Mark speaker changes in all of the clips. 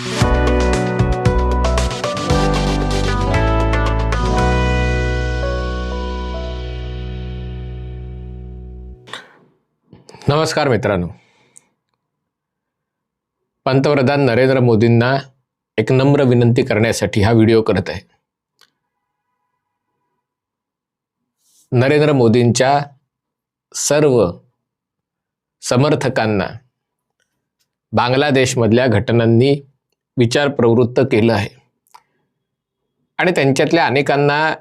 Speaker 1: नमस्कार मित्रांनो. पंतप्रधान नरेंद्र मोदींना एक नम्र विनंती करण्यासाठी हा व्हिडिओ करत आहे. नरेंद्र मोदींच्या सर्व समर्थकांना बांगलादेशमधल्या घटनांनी विचार प्रवृत्त केलं आहे. आणि त्यांच्यातल्या अनेकांना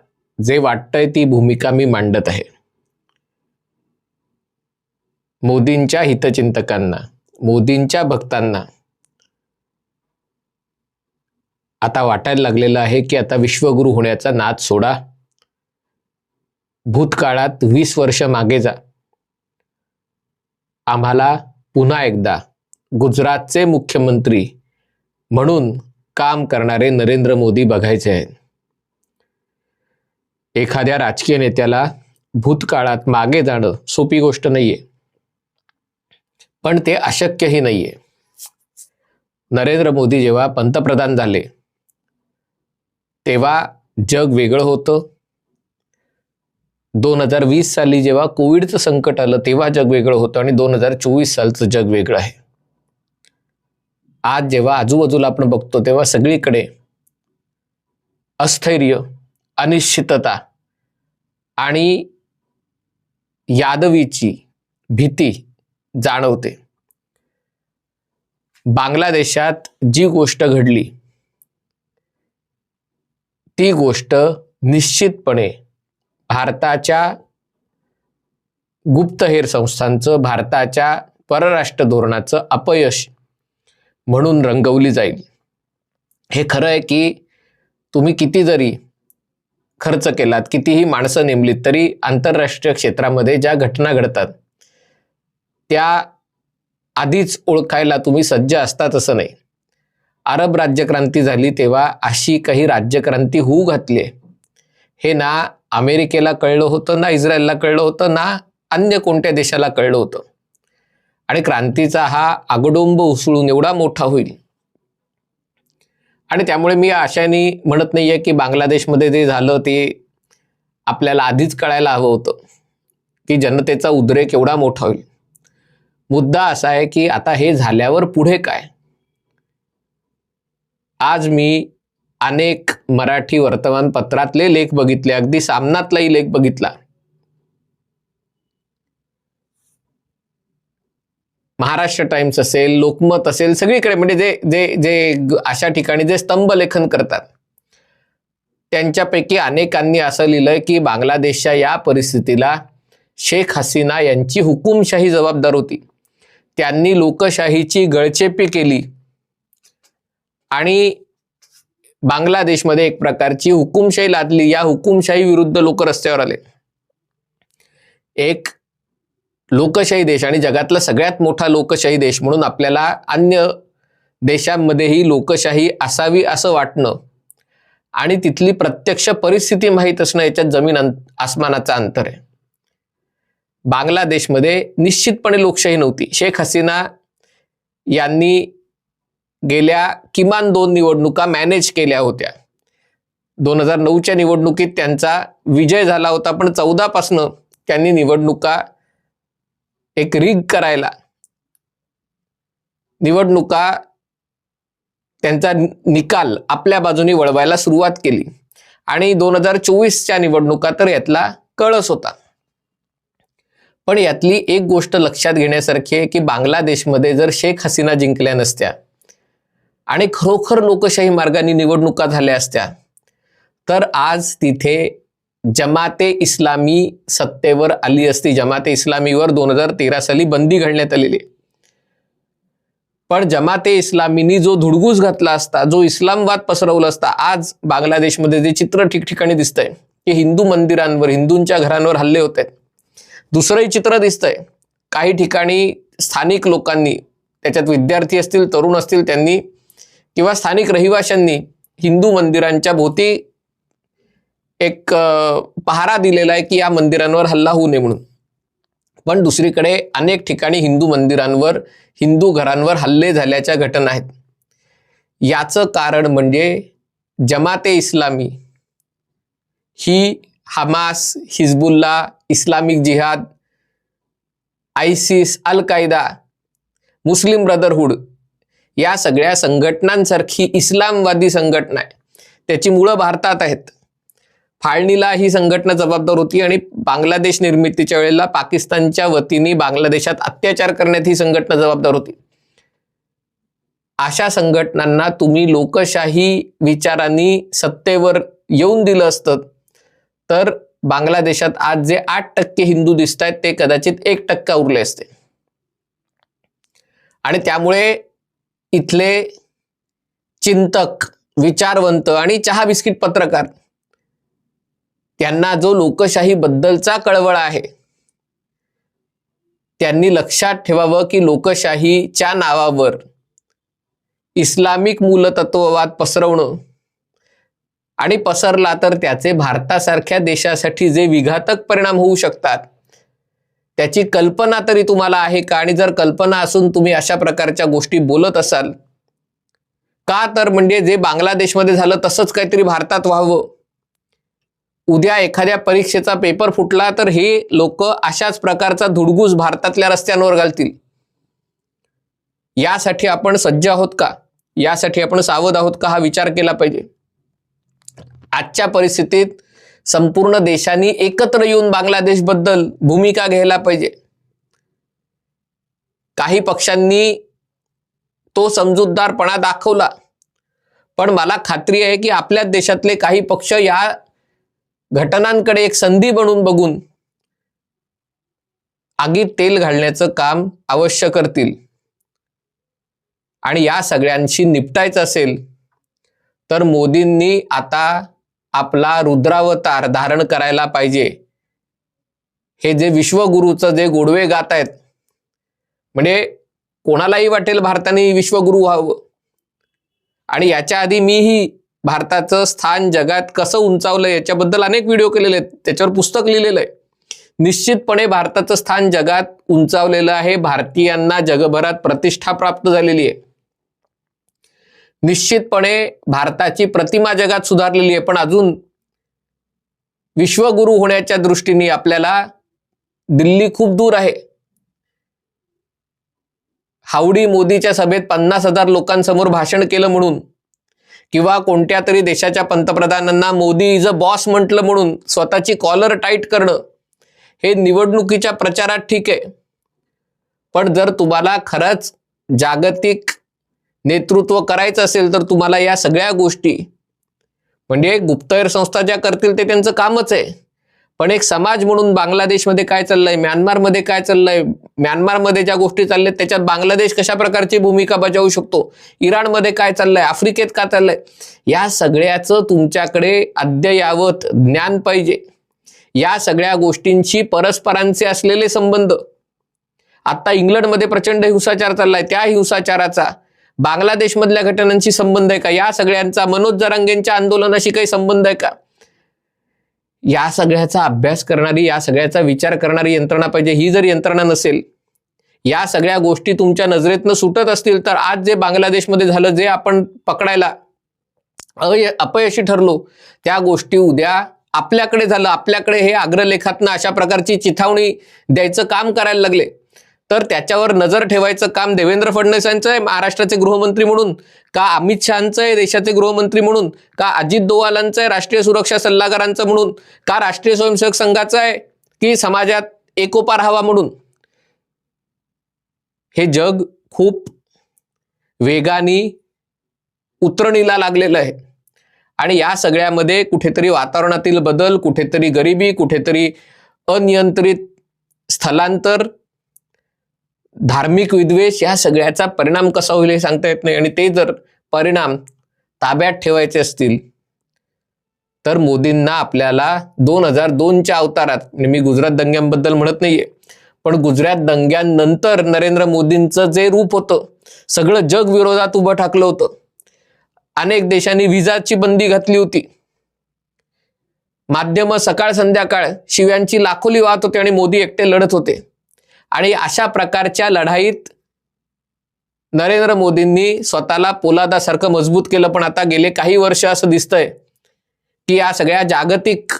Speaker 1: जे वाटतंय ती भूमिका मी मांडत आहे. मोदींच्या हितचिंतकांना मोदींच्या भक्तांना आता वाटायला लागलेलं आहे की आता विश्वगुरु होण्याचा नाद सोडा. भूतकाळात वीस वर्ष मागे जा. आम्हाला पुन्हा एकदा गुजरातचे मुख्यमंत्री म्हणून काम करणारे नरेंद्र मोदी बघायचे आहेत. एखाद्या राजकीय नेत्याला भूतकाळात मागे जाणं सोपी गोष्ट नाहीये. पण ते अशक्यही नाहीये. नरेंद्र मोदी जेव्हा पंतप्रधान झाले तेव्हा जग वेगळं होतं. दोन हजार वीस साली जेव्हा कोविडचं संकट आलं तेव्हा जग वेगळं होतं आणि दोन हजार चोवीस सालचं जग वेगळं आहे. आज जेव्हा आजूबाजूला आपण बघतो तेव्हा सगळीकडे अस्थैर्य अनिश्चितता आणि यादवीची भीती जाणवते. बांगलादेशात जी गोष्ट घडली ती गोष्ट निश्चितपणे भारताच्या गुप्तहेर संस्थांचं भारताच्या परराष्ट्र धोरणाचं अपयश म्हणून रंगवली जाईल. हे खरं आहे की तुम्ही किती जरी खर्च केलात कितीही माणसं नेमलीत तरी आंतरराष्ट्रीय क्षेत्रामध्ये ज्या घटना घडतात त्या आधीच ओळखायला तुम्ही सज्ज असतात असं नाही. अरब राज्यक्रांती झाली तेव्हा अशी काही राज्यक्रांती होऊ घातली. हे ना अमेरिकेला कळलं होतं ना इस्रायलला कळलं होतं ना अन्य कोणत्या देशाला कळलं होतं. आणि क्रांतीचा हा आगडोंब उसळून एवढा मोठा होईल. आणि त्यामुळे मी आशाने म्हणत नाहीये की बांगलादेशमध्ये जे झालं ते आपल्याला आधीच कळायला हवं होतं की जनतेचा उद्रेक एवढा मोठा होईल. मुद्दा असा आहे की आता हे झाल्यावर पुढे काय? आज मी अनेक मराठी वर्तमानपत्रातले लेख बघितले अगदी सामनातलाही लेख बघितला. महाराष्ट्र टाइम्स असेल लोकमत असेल सगळीकडे म्हणजे जे जे जे अशा ठिकाणी जे स्तंभ लेखन करतात त्यांच्यापैकी अनेकांनी असं लिहिलंय की बांगलादेशच्या या परिस्थितीला शेख हसीना यांची हुकुमशाही जबाबदार होती. त्यांनी लोकशाहीची गळचेपी केली. आणि बांगलादेशमध्ये एक प्रकारची हुकुमशाही लादली. या हुकुमशाही विरुद्ध लोक रस्त्यावर आले. एक लोकशाही देश आणि जगातला सगळ्यात मोठा लोकशाही देश म्हणून आपल्याला अन्य देशांमध्येही लोकशाही असावी असं वाटणं आणि तिथली प्रत्यक्ष परिस्थिती माहीत असणं याच्यात जमीन अं- आसमानाचं अंतर आहे. बांगलादेशमध्ये निश्चितपणे लोकशाही नव्हती. शेख हसीना यांनी गेल्या किमान दोन निवडणुका मॅनेज केल्या होत्या. दोन हजार नऊच्या निवडणुकीत त्यांचा विजय झाला होता पण चौदापासनं त्यांनी निवडणुका एक रिग करायला. निवडणुका त्यांचा निकाल आपल्या बाजूने वळवायला सुरुवात केली. आणि दोन हजार चोवीसच्या निवडणुका तर यातला कळस होता. पण यातली एक गोष्ट लक्षात घेण्यासारखी आहे की बांगलादेशमध्ये जर शेख हसीना जिंकल्या नसत्या आणि खरोखर लोकशाही मार्गाने निवडणुका झाल्या असत्या तर आज तिथे जमाते इस्लामी सत्तेवर आली असती. जमाते इस्लामीवर दोन हजार तेरा साली बंदी घालण्यात आलेली पण जमाते इस्लामीनी जो धुडगूस घातला असता जो इस्लामवाद पसरवला असता आज बांगलादेशमध्ये जे चित्र ठिकठिकाणी दिसतंय की हिंदू मंदिरांवर हिंदूंच्या घरांवर हल्ले होत आहेत. दुसरंही चित्र दिसतंय. काही ठिकाणी स्थानिक लोकांनी त्याच्यात विद्यार्थी असतील तरुण असतील त्यांनी किंवा स्थानिक रहिवाशांनी हिंदू मंदिरांच्या भोवती एक पहारा दिलेला आहे की या मंदिरांवर हल्ला होऊ नये म्हणून. पण दुसरीकडे अनेक ठिकाणी हिंदू मंदिरांवर हिंदू घरांवर हल्ले झाल्याच्या घटना आहेत. याचं कारण म्हणजे जमाते इस्लामी ही Hamas Hezbollah Islamic Jihad ISIS al Qaeda Muslim Brotherhood या सगळ्या संघटनांसारखी इस्लामवादी संघटना आहे. त्याची मुळं भारतात आहेत. फाळणीला ही संघटना जबाबदार होती आणि बांगलादेश निर्मितीच्या वेळेला पाकिस्तानच्या वतीने बांगलादेशात अत्याचार करण्यात ही संघटना जबाबदार होती. अशा संघटनांना तुम्ही लोकशाही विचारांनी सत्तेवर येऊन दिलं असतं तर बांगलादेशात आज जे आठ टक्के हिंदू दिसत आहेत ते कदाचित एक टक्का उरले असते. आणि त्यामुळे इथले चिंतक विचारवंत आणि चहा बिस्किट पत्रकार त्यांना जो लोकशाही बद्दलचा कळवळ आहे त्यांनी लक्षात ठेवावं की लोकशाहीच्या नावावर इस्लामिक मूलतत्ववाद पसरवणं आणि पसरला तर त्याचे भारतासारख्या देशासाठी जे विघातक परिणाम होऊ शकतात त्याची कल्पना तरी तुम्हाला आहे का? आणि जर कल्पना असून तुम्ही अशा प्रकारच्या गोष्टी बोलत असाल का तर म्हणजे जे बांगलादेशमध्ये झालं तसंच काहीतरी भारतात व्हावं. उद्या एखाद्या परीक्षेचा पेपर फुटला तर हे लोक अशाच प्रकारचा धुडगूस भारतातल्या रस्त्यांवर घालतील. यासाठी आपण सज्ज आहोत का? यासाठी आपण सावध आहोत का? हा विचार केला पाहिजे. आजच्या परिस्थितीत संपूर्ण देशांनी एकत्र येऊन बांगलादेशबद्दल भूमिका घ्यायला पाहिजे. काही पक्षांनी तो समजूतदारपणा दाखवला. पण मला खात्री आहे की आपल्याच देशातले काही पक्ष या घटनांकडे एक संधी बनून बघून आगीत तेल घालण्याचं काम अवश्य करतील. आणि या सगळ्यांशी निपटायचं असेल तर मोदींनी आता आपला रुद्रावतार धारण करायला पाहिजे. हे जे विश्वगुरूचं जे गोडवे गात आहेत म्हणजे कोणालाही वाटेल भारताने विश्वगुरु व्हावं. आणि याच्या आधी मीही भारताचं स्थान जगात कसं उंचावलं याच्याबद्दल अनेक व्हिडिओ केलेले आहेत. त्याच्यावर पुस्तक लिहिलेलं आहे. निश्चितपणे भारताचं स्थान जगात उंचावलेलं आहे. भारतीयांना जगभरात प्रतिष्ठा प्राप्त झालेली आहे. निश्चितपणे भारताची प्रतिमा जगात सुधारलेली आहे. पण अजून विश्वगुरु होण्याच्या दृष्टीने आपल्याला दिल्ली खूप दूर आहे. हावडी मोदीच्या सभेत पन्नास हजार लोकांसमोर भाषण केलं म्हणून किंवा कोणत्या तरी देशाच्या पंतप्रधानांना मोदी इज अ बॉस म्हटलं म्हणून स्वतःची कॉलर टाईट करणं हे निवडणुकीच्या प्रचारात ठीक आहे. पण जर तुम्हाला खरंच जागतिक नेतृत्व करायचं असेल तर तुम्हाला या सगळ्या गोष्टी म्हणजे गुप्तहेर संस्था ज्या करतील ते त्यांचं कामच आहे. पण एक समाज म्हणून बांगलादेशमध्ये काय चाललंय म्यानमारमध्ये काय चाललंय म्यानमारमध्ये ज्या गोष्टी चालल्यात त्याच्यात बांगलादेश कशा प्रकारची भूमिका बजावू शकतो इराणमध्ये काय चाललंय आफ्रिकेत काय चाललंय या सगळ्याचं तुमच्याकडे अद्ययावत ज्ञान पाहिजे. या सगळ्या गोष्टींशी परस्परांचे असलेले संबंध. आता इंग्लंडमध्ये प्रचंड हिंसाचार चाललाय त्या हिंसाचाराचा बांगलादेशमधल्या घटनांशी संबंध आहे का या सगळ्यांचा मनोज जरांगेंच्या आंदोलनाशी काही संबंध आहे का? या सगळ्याचा अभ्यास करणारी या सगळ्याचा विचार करणारी यंत्रणा पाहिजे. ही जर यंत्रणा नसेल या सगळ्या गोष्टी तुमच्या नजरेतनं सुटत असतील तर आज जे बांगलादेशमध्ये झालं जे आपण पकडायला अय- अपयशी ठरलो त्या गोष्टी उद्या आपल्याकडे झालं. आपल्याकडे हे अग्रलेखातनं अशा प्रकारची चिथावणी द्यायचं काम करायला लागले. तर त्याच्यावर नजर ठेवायचं काम देवेंद्र फडणवीसांचं आहे महाराष्ट्राचे गृहमंत्री म्हणून का अमित शहाचं आहे देशाचे गृहमंत्री म्हणून का अजित दोवालांचं आहे राष्ट्रीय सुरक्षा सल्लागारांचं म्हणून का राष्ट्रीय स्वयंसेवक संघाचं आहे की समाजात एकोपा राहावा म्हणून? हे जग खूप वेगाने उतरणीला लागलेलं आहे. आणि या सगळ्यामध्ये कुठेतरी वातावरणातील बदल कुठेतरी गरिबी कुठेतरी अनियंत्रित स्थलांतर धार्मिक विद्वेष या सगळ्याचा परिणाम कसा होईल हे सांगता येत नाही. आणि ते जर परिणाम ताब्यात ठेवायचे असतील तर मोदींना आपल्याला दोन हजार दोनच्या अवतारात म्हणजे मी गुजरात दंग्यांबद्दल म्हणत नाहीये पण गुजरात दंग्यांनंतर नरेंद्र मोदींचं जे रूप होतं सगळं जग विरोधात उभं ठाकलं होतं. अनेक देशांनी विजाची बंदी घातली होती. माध्यम सकाळ संध्याकाळ शिव्यांची लाखोली वाहत होते आणि मोदी एकटे लढत होते. आणि अशा प्रकारच्या लढाईत नरेंद्र मोदींनी स्वतःला पोलादासारखं मजबूत केलं. पण आता गेले काही वर्ष असं दिसतंय की या सगळ्या जागतिक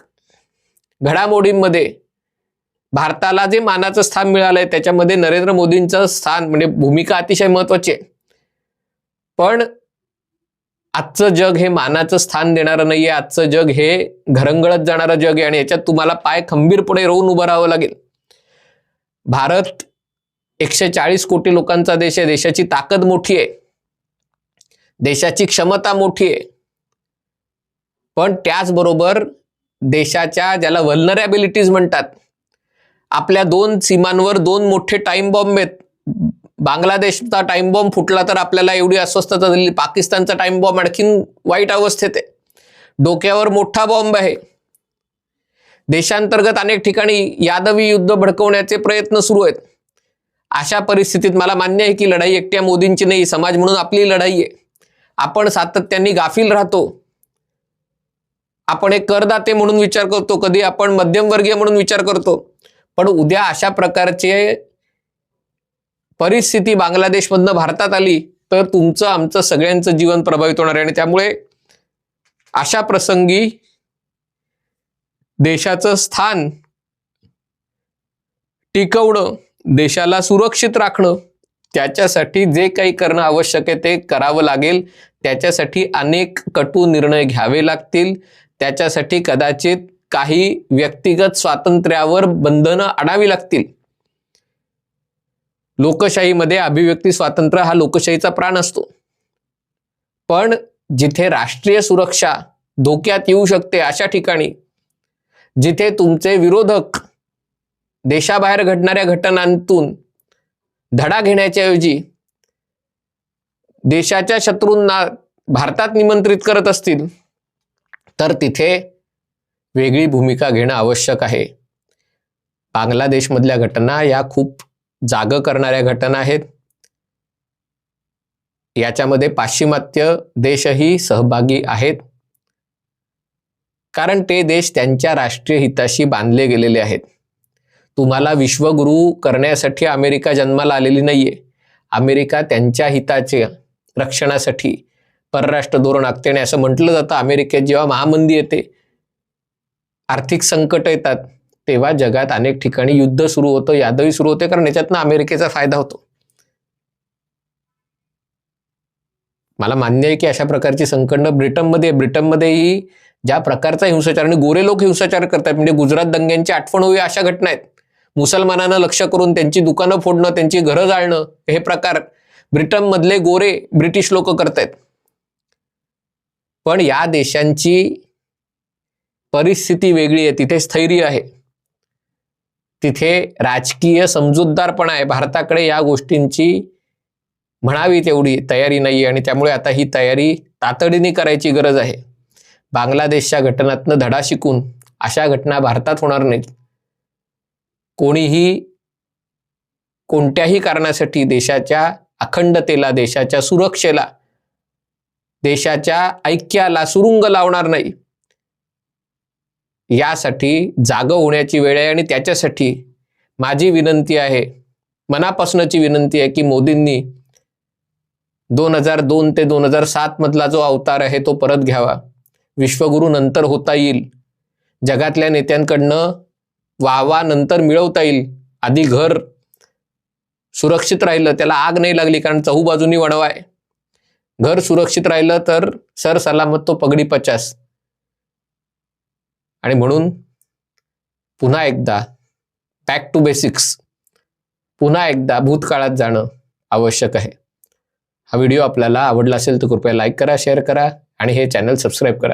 Speaker 1: घडामोडींमध्ये भारताला जे मानाचं स्थान मिळालंय त्याच्यामध्ये नरेंद्र मोदींचं स्थान म्हणजे भूमिका अतिशय महत्वाची आहे. पण आजचं जग हे मानाचं स्थान देणारं नाहीये. आजचं जग हे घरंगळत जाणारं जग आहे आणि याच्यात तुम्हाला पाय खंबीरपणे रोवून उभं राहावं लागेल. भारत एकशे चाळीस कोटी लोकांचा देश आहे. देशाची ताकद मोठी आहे. देशाची क्षमता मोठी आहे. पण त्याचबरोबर देशाच्या ज्याला व्हलनरॅबिलिटीज म्हणतात आपल्या दोन सीमांवर दोन मोठे टाइम बॉम्ब आहेत. बांगलादेशचा टाइम बॉम्ब फुटला तर आपल्याला एवढी अस्वस्थता झाली पाकिस्तानचा टाइम बॉम्ब आणखीन वाईट अवस्थेत आहे. डोक्यावर मोठा बॉम्ब आहे. देशांतर्गत अनेक ठिकाणी यादवी युद्ध भडकवण्याचे प्रयत्न सुरू आहेत. अशा परिस्थितीत मला मान्य आहे की लढाई एकट्या मोदींची नाही समाज म्हणून आपली लढाई आहे. आपण सातत्याने गाफील राहतो. आपण एक करदाते म्हणून विचार करतो कधी आपण मध्यमवर्गीय म्हणून विचार करतो. पण उद्या अशा प्रकारचे परिस्थिती बांगलादेशमधनं भारतात आली तर तुमचं आमचं सगळ्यांचं जीवन प्रभावित होणार आहे. आणि त्यामुळे अशा प्रसंगी देशाचं स्थान. टिकवणं देशाला सुरक्षित राखणं त्याच्यासाठी जे काही करणं आवश्यक आहे ते करावं लागेल. त्याच्यासाठी अनेक कटू निर्णय घ्यावे लागतील. त्याच्यासाठी कदाचित काही व्यक्तिगत स्वातंत्र्यावर बंधनं आणावी लागतील. लोकशाहीमध्ये अभिव्यक्ती स्वातंत्र्य हा लोकशाहीचा प्राण असतो. पण जिथे राष्ट्रीय सुरक्षा धोक्यात येऊ शकते अशा ठिकाणी जिथे तुमचे विरोधक देशाबाहेर घडणाऱ्या घटनांतून धडा घेण्याच्या ऐवजी देशाच्या शत्रूंना भारतात निमंत्रित करत असतील तर तिथे वेगळी भूमिका घेणं आवश्यक आहे. बांगलादेशमधल्या घटना या खूप जाग करणाऱ्या घटना आहेत. याच्यामध्ये पाश्चिमात्य देशही सहभागी आहेत. कारण ते देश त्यांच्या राष्ट्रीय हिताशी बांधले गेलेले आहेत. तुम्हाला विश्वगुरू करण्यासाठी अमेरिका जन्माला आलेली नाहीये. अमेरिका त्यांच्या हिताचे रक्षणासाठी परराष्ट्र धोरण आखते आणि असं म्हटलं जातं. अमेरिकेत जेव्हा महामंदी येते आर्थिक संकट येतात तेव्हा जगात अनेक ठिकाणी युद्ध सुरू होतं यादवी सुरू होते कारण याच्यातनं अमेरिकेचा फायदा होतो. मला मान्य आहे की अशा प्रकारची संकट ब्रिटनमध्ये ब्रिटनमध्येही ज्या प्रकारचा हिंसाचार आणि गोरे लोक हिंसाचार करतात म्हणजे गुजरात दंग्यांची आठवण होवी अशा घटना आहेत. मुसलमानांना लक्ष करून त्यांची दुकानं फोडणं त्यांची घरं जाळणं हे प्रकार ब्रिटनमधले गोरे ब्रिटिश लोक करतायत. पण या देशांची परिस्थिती वेगळी आहे तिथे स्थैर्य आहे. तिथे राजकीय समजूतदारपणा आहे. भारताकडे या गोष्टींची म्हणावी तेवढी तयारी नाही आणि त्यामुळे आता ही तयारी तातडीने करायची गरज आहे. बांगलादेशच्या घटनातनं धडा शिकून अशा घटना भारतात होणार नाहीत. कोणीही कोणत्याही कारणासाठी देशाच्या अखंडतेला देशाच्या सुरक्षेला देशाच्या ऐक्याला सुरुंग लावणार नाही. यासाठी जाग होण्याची वेळ आहे आणि त्याच्यासाठी माझी विनंती आहे मनापासूनची विनंती आहे की मोदींनी दोन हजार दोन ते दोन हजार सात मधला जो अवतार आहे तो परत घ्यावा. विश्वगुरू नंतर होता येईल. जगातल्या नेत्यांकडनं वाहवा नंतर मिळवता येईल. आधी घर सुरक्षित राहिलं त्याला आग नाही लागली कारण चहूबाजूनी वणवा आहे. घर सुरक्षित राहिलं तर सर सलामत तो पगडी पचास. आणि म्हणून पुन्हा एकदा बॅक टू बेसिक्स पुन्हा एकदा भूतकाळात जाणं आवश्यक आहे. हा व्हिडिओ आपल्याला आवडला असेल तर कृपया लाईक करा शेअर करा आणि हे चॅनल सबस्क्राईब करा.